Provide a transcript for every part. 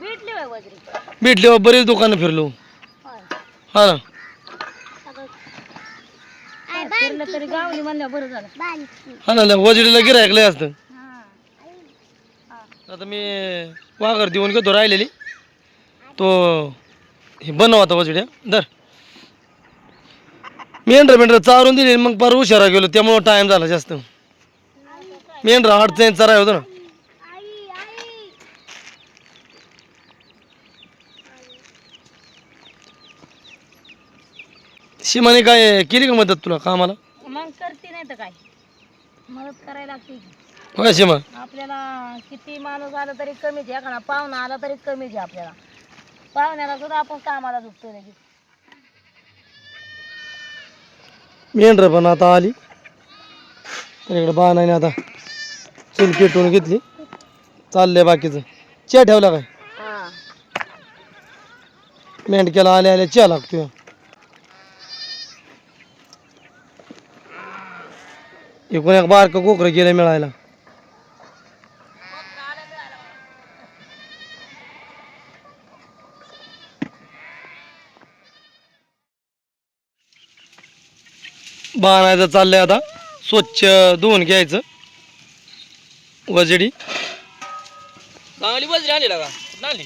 भेटली वजरी. बरेच दुकानं फिरलो. होय. हा ना. काय फिरलं तरी गावली म्हणल्या बरं झालं. हा ना वजडीला गिरायक लय असतं. हा. आता मी वाघर देऊन घेतो राहिलेली. तो हे बनव आता वजड्या दर मेंढर मेंढर चारून दिली मग पार उशिरा गेलो त्यामुळं टाइम झाला जास्त. मेंढर अडचण चराय होतं ना. शिमाने काय केली का मदत तुला कामाला? मग करते नाही तर काय? मदत करायला लागते. की. होय आपल्याला किती माणूस आला तरी कमीच आहे एखादा पाहुणा आला तरी कमीच आहे आपल्याला. पाहुण्याला सुद्धा आपण कामाला झुकतो लगेच. मेंढर पण आता आली. इकडे बाणाने आता चूल पेटवून घेतली. चाललंय बाकीचं. चहा ठेवला काय? हा. मेंढक्याला आल्या आल्या चहा लागतोय. एकूण एक बारकं कोकरं गेलं मिळायला. बाणायचं चाललंय आता. स्वच्छ धुवून घ्यायचं. वजडी. चांगली बजरी आणली का? नाली.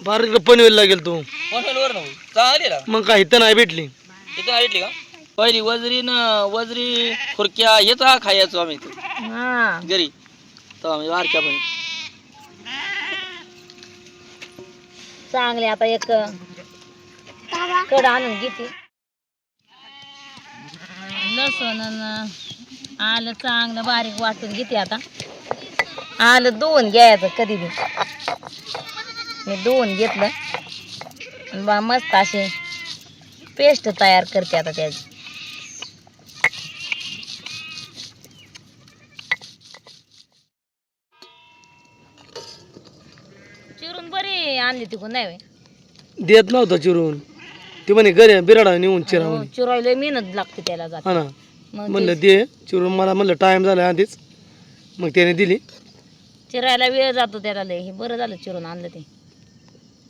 बारीक पनवेलला गेल तू वर ना? चांगली मग काय इथं नाही भेटली. इथं आणली का? पहिली वजरी न वजरी खुरक्या हेच हा खायचो आम्ही इथं. हा. घरी. तर आम्ही बारक्या पण. चांगले आता एक कड आणून घेते. लसूण अन आलं चांगलं बारीक वाटून घेते आता. आलं दोन घ्यायचं कधी बी. मी दोन घेतलं. आणि बा मस्त असे पेस्ट तयार करते आता त्याची चिरून बरी आणली तिकून नाही होय? देत नव्हता चिरून. ते म्हणे घरी बिराडा नेऊन चिरा हो, म्हणे. चिरायला मेहनत लागते त्याला जात. हा ना. मग म्हणलं ते दे चिरून मला म्हणलं टाइम झाला आधीच. मग त्याने दिली. चिरायला वेळ जातो त्याला लय. हे बरं झालं चिरून आणलं ते.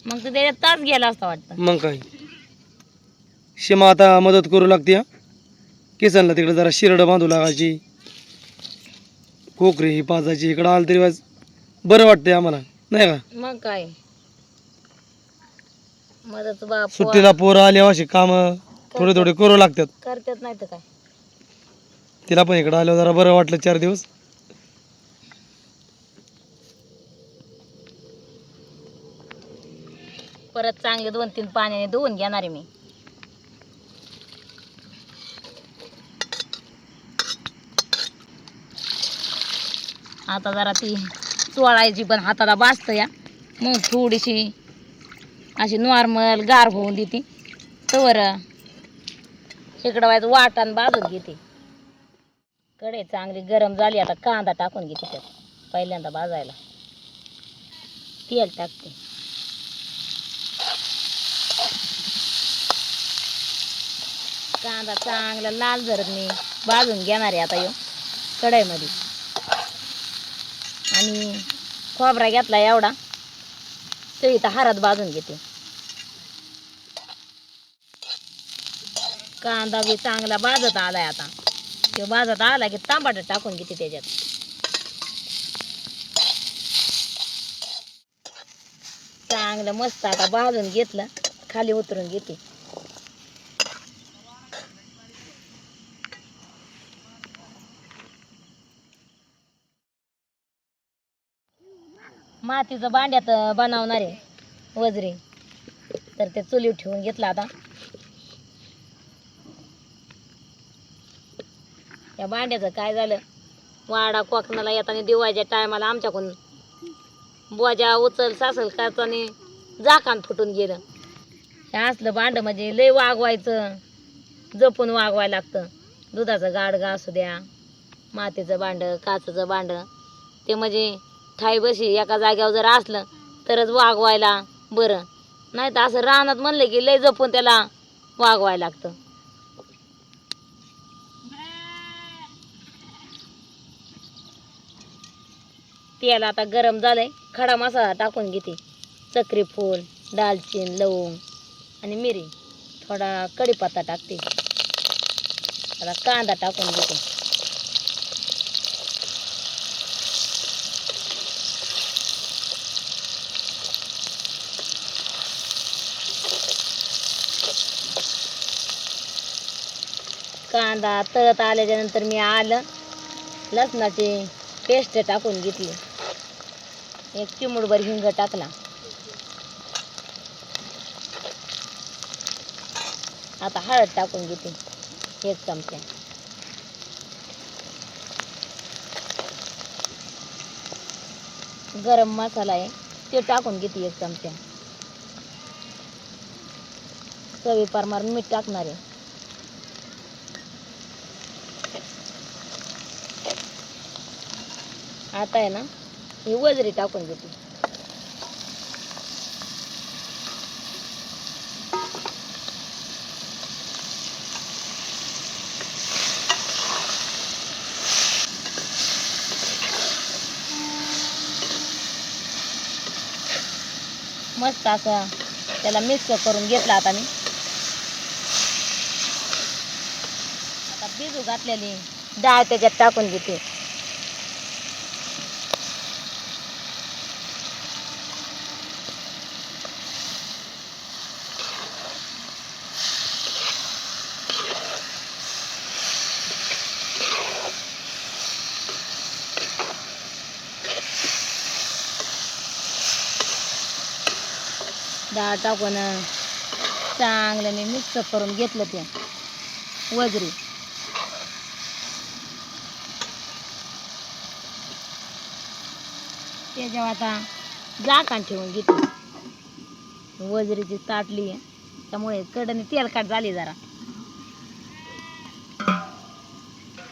मग तर त्याच्यात तास गेला असता वाटतं. मग काय? शिमा आता मदत करू लागते हा. किसनला तिकडे जरा शिरडं बांधू लागायची. कोकरी ही पाजायची. इकडं आलं तरी वाज बरं वाटतंय आम्हाला. नाही का? मग काय? मदत बाप सुट्टीला पोरं आली अशी कामं थोडे थोडे करू लागतात. करतात नाही तर काय? तिला पण इकडं आल्यावर जरा बरं वाटलं चार दिवस. परत चांगले दोन तीन पाण्याने धुवून घेणार आहे मी. आता जरा ती चोळायची पण हाताला बाजतं या. मग थोडीशी अशी नॉर्मल गार होऊन देते. तवर इकडं व्हायचं वाटण बाजून घेते. कडे चांगली गरम झाली आता कांदा टाकून घेते त्यात पहिल्यांदा भाजायला. तेल टाकते. कांदा चांगला लाल जरत मी भाजून घेणार आहे आता येऊ कढईमध्ये. आणि खोबरा घेतला एवढा तो इथं हारात भाजून घेते. कांदा बी चांगला भाजत आलाय आता. तो भाजत आला की तांबाट टाकून घेते त्याच्यात. चांगलं मस्त आता भाजून घेतलं खाली उतरून घेते. मातीचं भांड्यात बनवणार आहे वजरी. तर ते चुलीवर ठेवून घेतलं आता. या भांड्याचं काय झालं? वाडा कोकणाला येताना दिवाळीच्या टायमाला आमच्याकडून बोजा उचल सासल करताना जाकान फुटून गेलं. हे असलं भांडं म्हणजे लय वागवायचं. जपून वागवायला लागतं. दुधाचं गाडगा असू द्या मातीचं भांडं काचचं भांडं ते म्हणजे ठाई बशी एका जाग्यावर जर असलं तरच वागवायला बरं. नाही तर असं रानात म्हणलं की लय जपून त्याला वागवायला लागतं. तेल आता गरम झालंय. खडा मसाला टाकून घेते. चक्री फूल दालचीन लवंग आणि मिरी. थोडा कढीपत्ता टाकते. आता कांदा टाकून घेते. कांदा तळत आल्याच्यानंतर मी आलं. लसणाची पेस्ट टाकून घेतली. एक चिमुडभर हिंग टाकला. आता हळद टाकून घेते एक चमचा. गरम मसाला आहे ते टाकून घेते एक चमचा. चवी परमार मीठ टाकणार आहे. आता आहे ना ही वजरी टाकून घेते. मस्त असं त्याला मिक्स करून घेतला आता मी. आता बिजू घातलेली डाळ त्याच्यात टाकून घेते. डाळ टाकून चांगल्याने मिक्स करून घेतलं ते. वजरी. त्याच्यावर आता झाकण ठेवून घेतली वजरीची ताटली त्यामुळे कडने तेलकाट झाली जरा.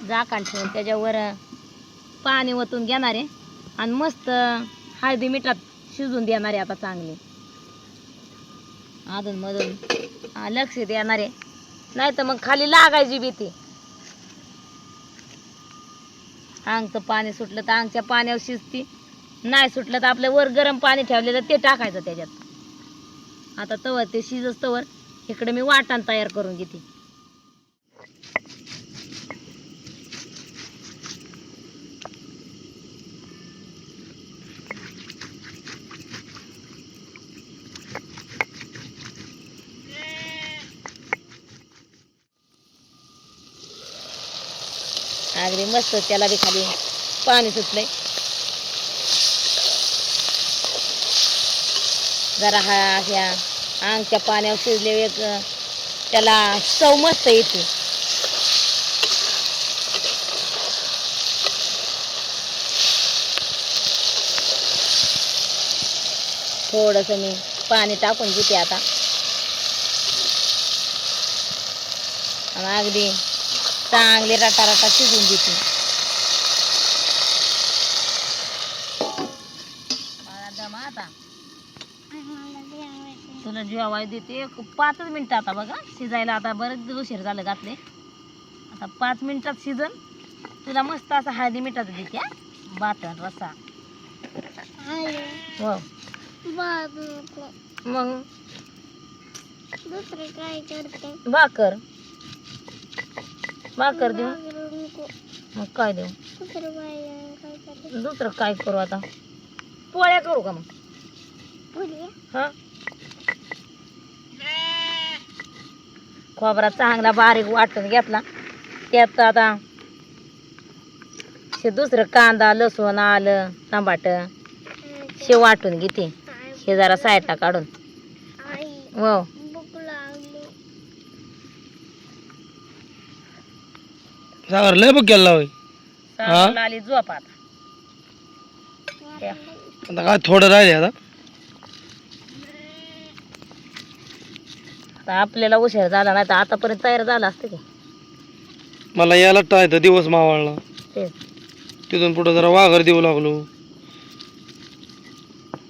झाकण ठेवून त्याच्यावर पाणी ओतून घेणार आहे. आणि मस्त हळदी मिठात शिजून देणार आहे आता चांगली. अधून मधून. हा, लक्ष देणार आहे. नाही तर मग खाली लागायची भीती. अंगचं पाणी सुटलं तर अंगच्या पाण्यावर शिजती. नाही सुटलं तर आपल्या वर गरम पाणी ठेवलेलं ते टाकायचं त्याच्यात. आता तवर ते शिजस तवर. इकडे मी वाटण तयार करून घेते. अगदी मस्त त्याला बी खाली पाणी सुटलंय. जरा हा ह्या अंगच्या पाण्यावर शिजले एक त्याला चव मस्त येते. थोडस मी पाणी टाकून घेते आता. अगदी चांगले रटा रटा शिजून देते मला दम आता. तुला जेवाय देते. एक पाचच मिनिटं आता बघा. शिजायला आता बरेच उशीर झालं घातले. आता पाच मिनिटात शिजन. तुला मस्त असं हळदी मिठाचं देते हा. बातन रसा. हो. मग? दुसरं काय करते? भाकर. भाकर देऊ. मग काय देऊ? दुसरं काय करू आता? पोळ्या करू का मग? हा? खोबरा चांगला बारीक वाटून घेतला. त्यात आता हे दुसरं कांदा लसूण आलं टमाट हे वाटून घेते. हे जरा साईडला काढून. हो भूक लागली सागर लय बघ गेला होय. चांगलं आली झोप आता. काय थोडं राहिले आता. आता आपल्याला उशीर झाला नाही तर आतापर्यंत तयार झाला असतं की. मला यायला टाळतं दिवस मावळला. तेच. तिथून पुढं जरा वाघर देऊ लागलो.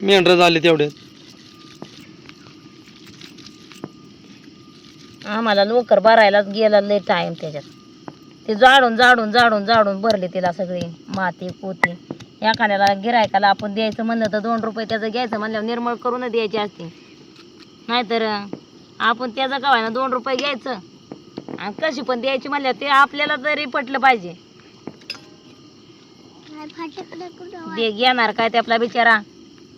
मेंढरं झाले तेवढ्यात. आम्हाला लवकर भरायलाच गेला लय टाइम त्याच्यात. ते जाडून जाडून जाडून जाडून भरली तिला सगळी माती पोती. एखाद्याला गिरायकाला आपण द्यायचं म्हणलं तर दोन रुपये त्याचं घ्यायचं म्हणल्यावर निर्मळ करूनच द्यायची असते नाहीतर आपण त्याचं काय ना दोन रुपये घ्यायचं? आणि कशी पण द्यायची म्हणल्यावर ते आपल्याला तरी पटलं पाहिजे. दे घेणार काय ते आपला बिचारा?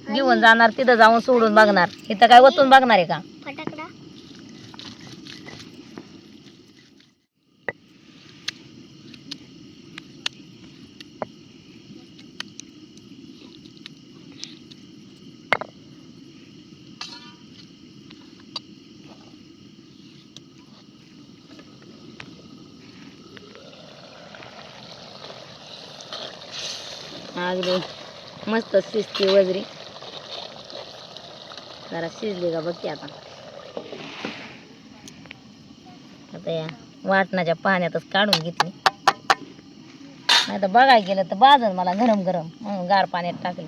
घेऊन जाणार तिथं जाऊन सोडून बघणार. इथं काय वतून बघणार आहे का फटाकडा अगदी मस्त शिजती वजरी. जरा शिजली का बघ की आता. आता या वाटणाच्या पाण्यातच काढून घेतली. नाही तर बघायला गेलं तर बाजून मला गरम गरम म्हणून गार पाण्यात टाकली.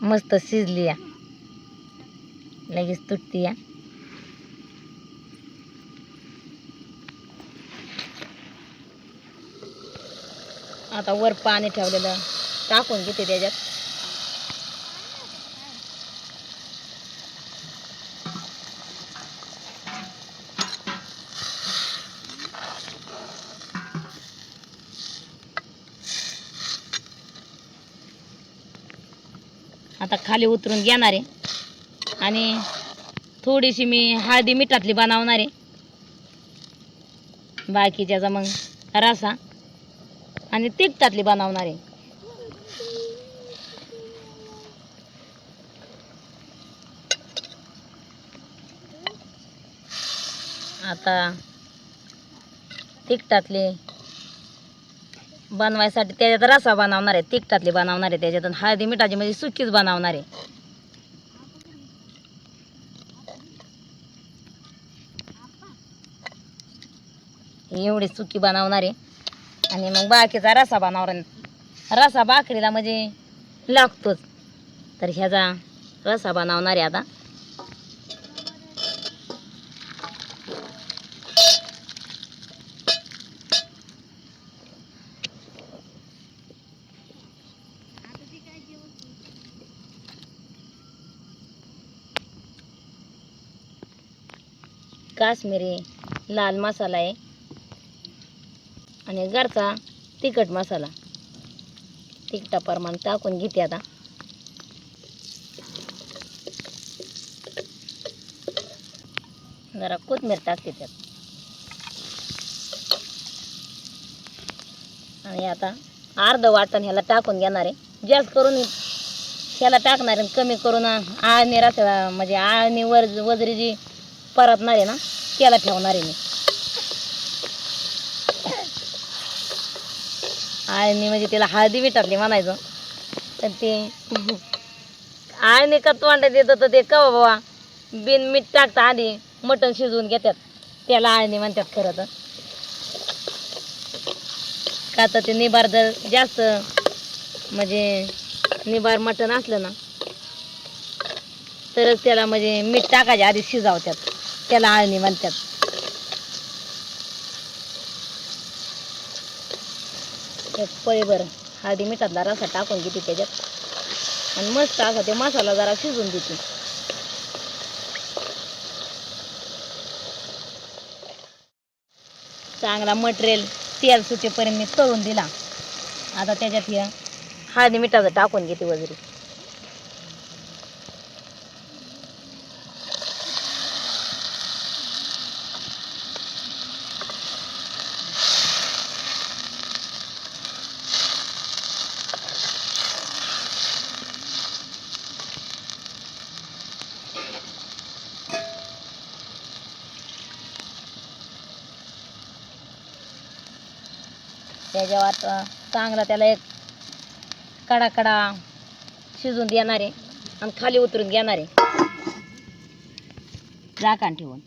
मस्त शिजली या. लगेच तुटती या. आता वर पाणी ठेवलेलं टाकून घेते त्याच्यात. आता खाली उतरून घेणार आहे. आणि थोडीशी मी हळदी मिठातली बनवणार आहे. बाकीच्याचा मग रसा. आणि तिखटातली बनवणार आहे. आता तिखटातली बनवायसाठी त्याच्यात रसा बनवणार आहे. तिखटातली बनवणार आहे त्याच्यातून हळदी मिठाची म्हणजे सुकीच बनवणार आहे. एवढी सुकी बनवणार आहे. आणि मग बाकीचा रसा बनवणार रसा भाकरीला म्हणजे लागतोच. तर ह्याचा रसा बनवणार आहे आता. काश्मीरी लाल मसाला आहे. आणि घरचा तिखट मसाला. तिखटा प्रमाण टाकून घेते आता. जरा कोथमीर टाकते त्यात. आणि आता अर्ध वाटण ह्याला टाकून घेणार आहे. जास्त करून ह्याला टाकणार आहे कमी करून आळणी रसा म्हणजे आळणी वर वजरी जी परतणार आहे ना त्याला ठेवणार आहे मी. आळणी म्हणजे तिला हळदी विटातली म्हणायचं. तर ते आळणी का तोंडात येतं तर ते कवा बाबा? बिन मीठ टाकता आधी मटण शिजवून घेतात त्याला आळणी म्हणतात खरं तर. का तर ते निबार जर जास्त म्हणजे निबार मटण असलं ना तरच त्याला म्हणजे मीठ टाकायच्या आधी शिजावतात त्याला आळणी म्हणतात पळीभर हळदी मिठातला रसा टाकून घेते त्याच्यात. आणि मस्त असा ते मसाला जरा शिजून देते. चांगला मटेरियल तेल सुटेपर्यंत मी तळून दिला. आता त्याच्यात हळदी मिठाचं टाकून घेते वगैरे त्याच्यावर आता चांगला त्याला एक कडा कडा शिजून देणार आहे आणि खाली उतरून घेणार आहे. झाकण ठेवून.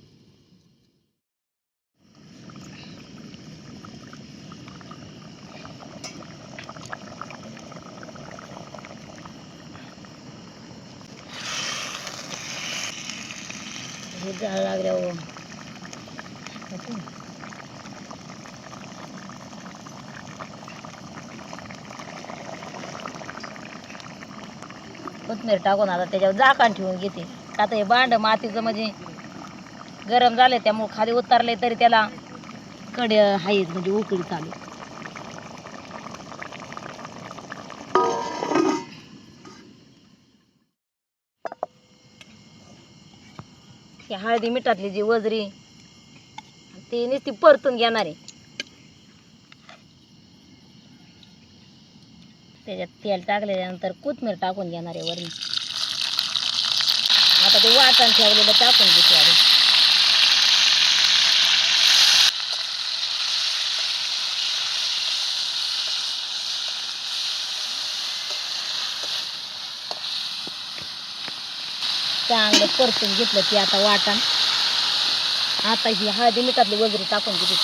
हे जाळ लागल्यावर कोथमीर टाकून आता त्याच्यावर झाकण ठेवून घेते. आता हे भांड मातीचं म्हणजे गरम झालं त्यामुळे खाली उतरले तरी त्याला कडे आहेत म्हणजे उकळी चालू. हळदी मिठातली जी वजरी ती नुसती परतून घेणार. आहे त्याच्यात तेल टाकल्यानंतर कोथमीर टाकून घेणार आहे वरून. आता ते वाटण ठेवलेलं टाकून घेते आधी. चांगलं परतून घेतलं की आता वाटण. आता ही हळदी मिठातली वगैरे टाकून घेते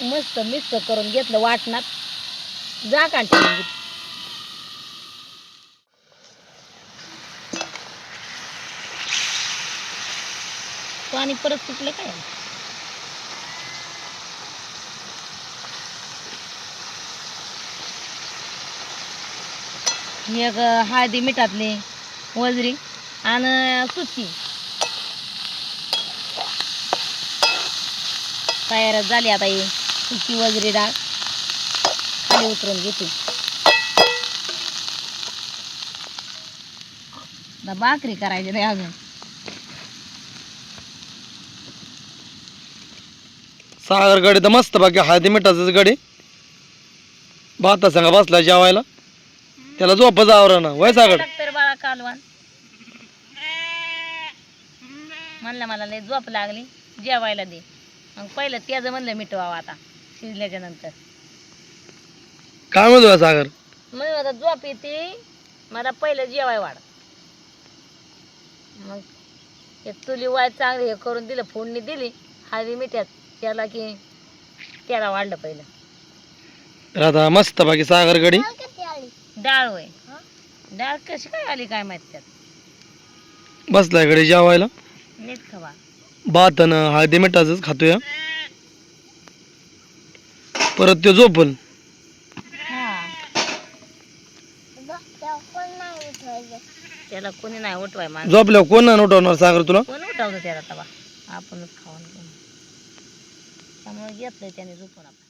मस्त मिक्स करून घेतलं वाटणात. जा ठेवून पाणी परत सुटलं काय? एक हळदी मिठातली वजरी आणि सुची तयारच झाली आता ही. सुकी वजरी डाळ खाली उतरून घेते. भाकरी करायची नाही अजून. सागर गडी तर मस्त बाकी हळदी मिठाचंच गडी. भाता सांगा बसला जेवायला. त्याला झोपच आवरा ना. वय सागर. तर बाळा कालवान म्हणलं मला लय झोप लागली. जेवायला दे. मग पहिलं त्याचं म्हणलं मिटवावं आता. शिजल्याच्या नंतर. काय म्हणतो सागर? मग आता झोप येते. मला पहिलं जेवाय वाढ. मग एक चुली वाय चांगली हे करून दिलं फोडणी दिली. हळदी मिठ्यात त्याला की त्याला वाढलं पहिलं. आता मस्त बाकी सागर गडी. डाळ होय. डाळ कशी काय आली काय माहीत त्यात. बसलाय गडी जेवायला. नीट खवा. भात आणि हळदी मिठाचंच खातोय. परत तो हा. उठवायचं त्याला कोणी नाही उठवाय झोपल्यावर कोण नाही उठवणार सागर तुला? कोण उठवतं त्याला तवा? आपणच खाऊन घेऊन त्यामुळे घेतलंय त्याने झोपून आपण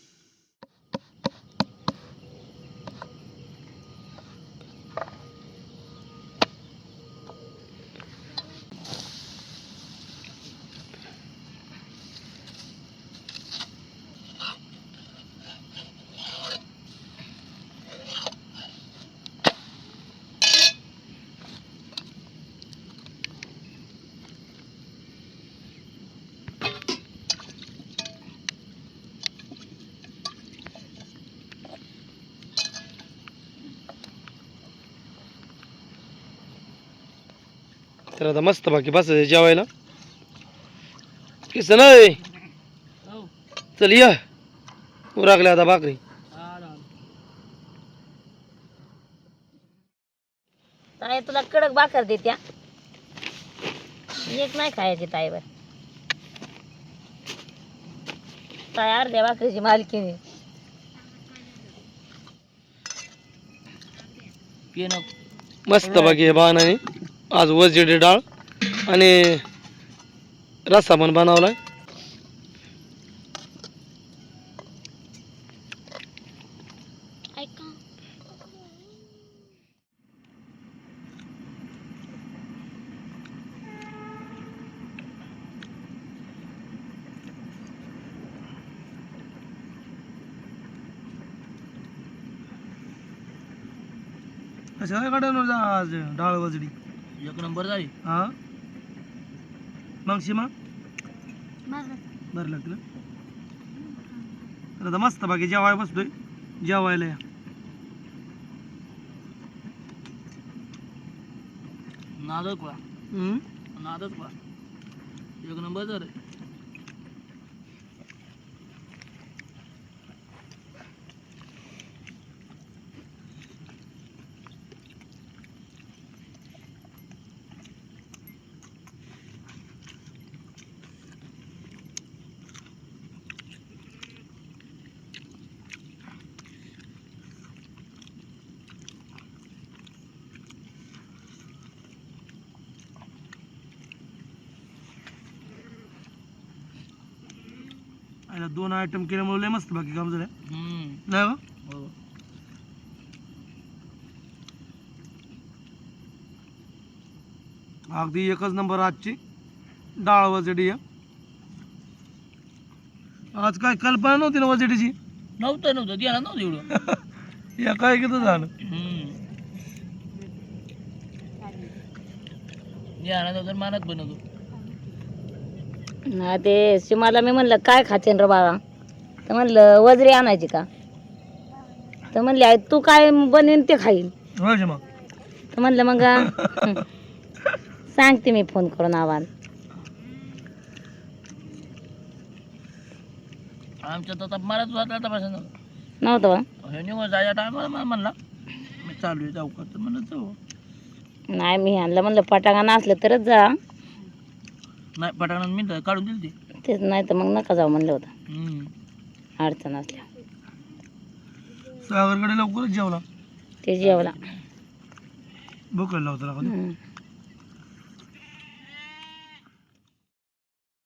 तर आता मस्त बाकी बस जेवायला. किस नाही. चल या. उरागल्या आता भाकरी. ताई तुला कडक भाकर देत्या एक नाही खायची ताईवर. ताई अर्ध्या भाकरीची मालकीने मस्त बाकी हे बाणाने आज वजिडी डाळ आणि रस्सा पण बनवलाय. ऐका. कशा काढून आज डाळ वजडी? एक नंबर झाली. हा? मग शिमा बघ बरं लागलं. तर आता मस्त बाकी जेवाय बसतोय जेवायला या. नादच वा हम्म? नादच वा एक नंबर झालं. याला दोन आयटम केल्यामुळे लय मस्त बाकी काम झालं. नाही का हो. अगदी एकच नंबर आजची. डाळ वजडी आज काय कल्पना नव्हती ना वजडीची? नव्हतं नव्हतं. द्यायला नव्हतं एवढं. या काय किती झालं. द्यायला नव्हतं मानत बनवतो ना ते सीमाला मी म्हणलं काय खाचेन रे बाबा तर म्हणलं वजरी आणायची का? तर म्हणले "आई, तू काय बनेन ते खाईल. होय मग. तर म्हणलं मग हं, सांगते मी फोन करून आवाज. आमच्या तर मारत होता तपासून नव्हतं बा. हे निघून जायच्या टायमाला मला म्हणला मी चालू आहे जाऊ का? तर म्हणलं जाऊ. नाही मी आणलं म्हणलं फटाका नसलं तरच जा. नाही पटाणा मी काढून दिली ती. तेच नाही तर मग नका जाऊ म्हणलं होतं. हम्म. अडचण असल्या. सागरकडे लवकरच जेवला. ते जेवला. भूक लागला होता.